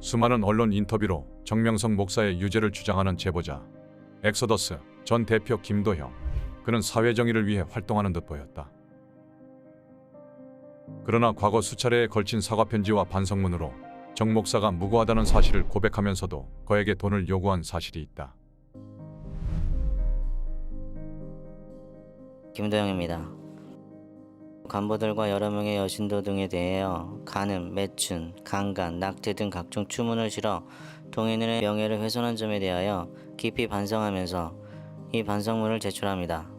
수많은 언론 인터뷰로 정명석 목사의 유죄를 주장하는 제보자 엑소더스 전 대표 김도형 그는 사회 정의를 위해 활동하는 듯 보였다. 그러나 과거 수차례에 걸친 사과 편지와 반성문으로 정 목사가 무고하다는 사실을 고백하면서도 그에게 돈을 요구한 사실이 있다. 김도영입니다. 간부들과 여러 명의 여신도 등에 대하여 간음, 매춘, 강간, 낙태 등 각종 추문을 실어 동인들의 명예를 훼손한 점에 대하여 깊이 반성하면서 이 반성문을 제출합니다.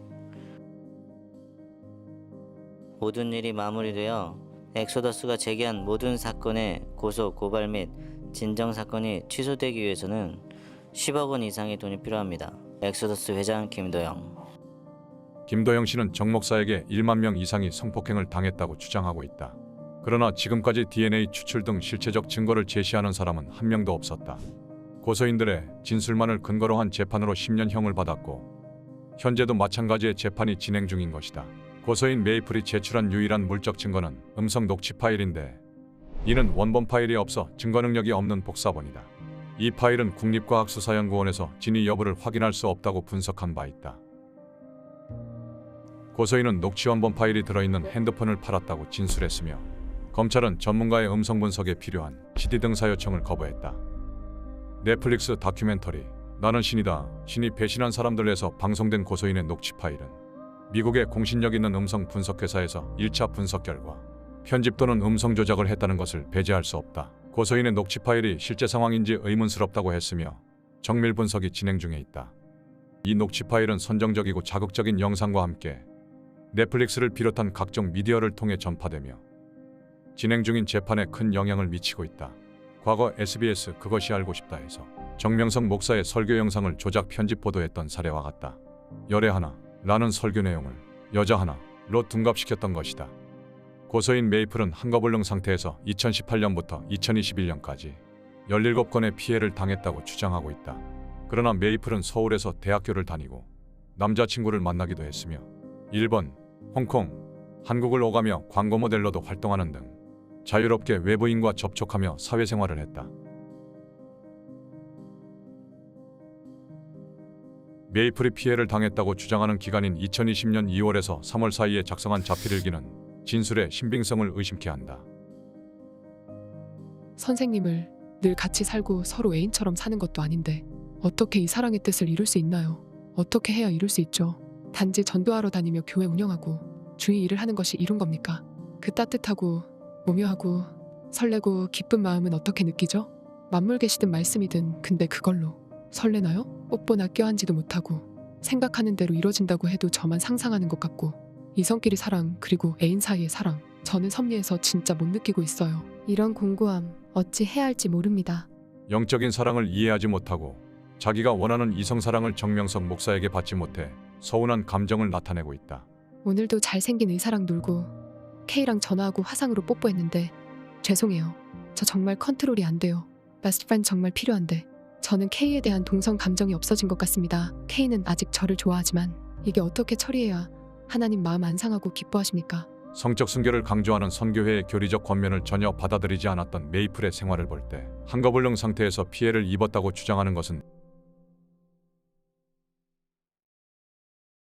모든 일이 마무리되어 엑소더스가 제기한 모든 사건의 고소, 고발 및 진정 사건이 취소되기 위해서는 10억 원 이상의 돈이 필요합니다. 엑소더스 회장 김도영. 김도영 씨는 정 목사에게 1만 명 이상이 성폭행을 당했다고 주장하고 있다. 그러나 지금까지 DNA 추출 등 실체적 증거를 제시하는 사람은 한 명도 없었다. 고소인들의 진술만을 근거로 한 재판으로 10년형을 받았고 현재도 마찬가지의 재판이 진행 중인 것이다. 고소인 메이플이 제출한 유일한 물적 증거는 음성 녹취 파일인데 이는 원본 파일이 없어 증거 능력이 없는 복사본이다. 이 파일은 국립과학수사연구원에서 진위 여부를 확인할 수 없다고 분석한 바 있다. 고소인은 녹취 원본 파일이 들어있는 핸드폰을 팔았다고 진술했으며 검찰은 전문가의 음성 분석에 필요한 CD 등사 요청을 거부했다. 넷플릭스 다큐멘터리 나는 신이다. 신이 배신한 사람들에서 방송된 고소인의 녹취 파일은 미국의 공신력 있는 음성 분석 회사에서 1차 분석 결과 편집 또는 음성 조작을 했다는 것을 배제할 수 없다. 고소인의 녹취 파일이 실제 상황인지 의문스럽다고 했으며 정밀 분석이 진행 중에 있다. 이 녹취 파일은 선정적이고 자극적인 영상과 함께 넷플릭스를 비롯한 각종 미디어를 통해 전파되며 진행 중인 재판에 큰 영향을 미치고 있다. 과거 SBS 그것이 알고 싶다에서 정명석 목사의 설교 영상을 조작 편집 보도했던 사례와 같다. 열애 하나 라는 설교 내용을 여자 하나로 둔갑시켰던 것이다. 고소인 메이플은 한거불능 상태에서 2018년부터 2021년까지 17건의 피해를 당했다고 주장하고 있다. 그러나 메이플은 서울에서 대학교를 다니고 남자친구를 만나기도 했으며 일본, 홍콩, 한국을 오가며 광고 모델로도 활동하는 등 자유롭게 외부인과 접촉하며 사회생활을 했다. 메이플이 피해를 당했다고 주장하는 기간인 2020년 2월에서 3월 사이에 작성한 자필일기는 진술의 신빙성을 의심케 한다. 선생님을 늘 같이 살고 서로 애인처럼 사는 것도 아닌데 어떻게 이 사랑의 뜻을 이룰 수 있나요? 어떻게 해야 이룰 수 있죠? 단지 전도하러 다니며 교회 운영하고 주의 일을 하는 것이 이룬 겁니까? 그 따뜻하고 오묘하고 설레고 기쁜 마음은 어떻게 느끼죠? 만물 계시든 말씀이든 근데 그걸로 설레나요? 뽀뽀나 껴안지도 못하고 생각하는 대로 이뤄진다고 해도 저만 상상하는 것 같고 이성끼리 사랑 그리고 애인 사이의 사랑 저는 섭리에서 진짜 못 느끼고 있어요. 이런 공고함 어찌 해야 할지 모릅니다. 영적인 사랑을 이해하지 못하고 자기가 원하는 이성 사랑을 정명석 목사에게 받지 못해 서운한 감정을 나타내고 있다. 오늘도 잘생긴 의사랑 놀고 K랑 전화하고 화상으로 뽀뽀했는데 죄송해요. 저 정말 컨트롤이 안 돼요. 프렌드 정말 필요한데 저는 K에 대한 동성 감정이 없어진 것 같습니다. K는 아직 저를 좋아하지만 이게 어떻게 처리해야 하나님 마음 안 상하고 기뻐하십니까? 성적 순결을 강조하는 선교회의 교리적 권면을 전혀 받아들이지 않았던 메이플의 생활을 볼 때 한거불능 상태에서 피해를 입었다고 주장하는 것은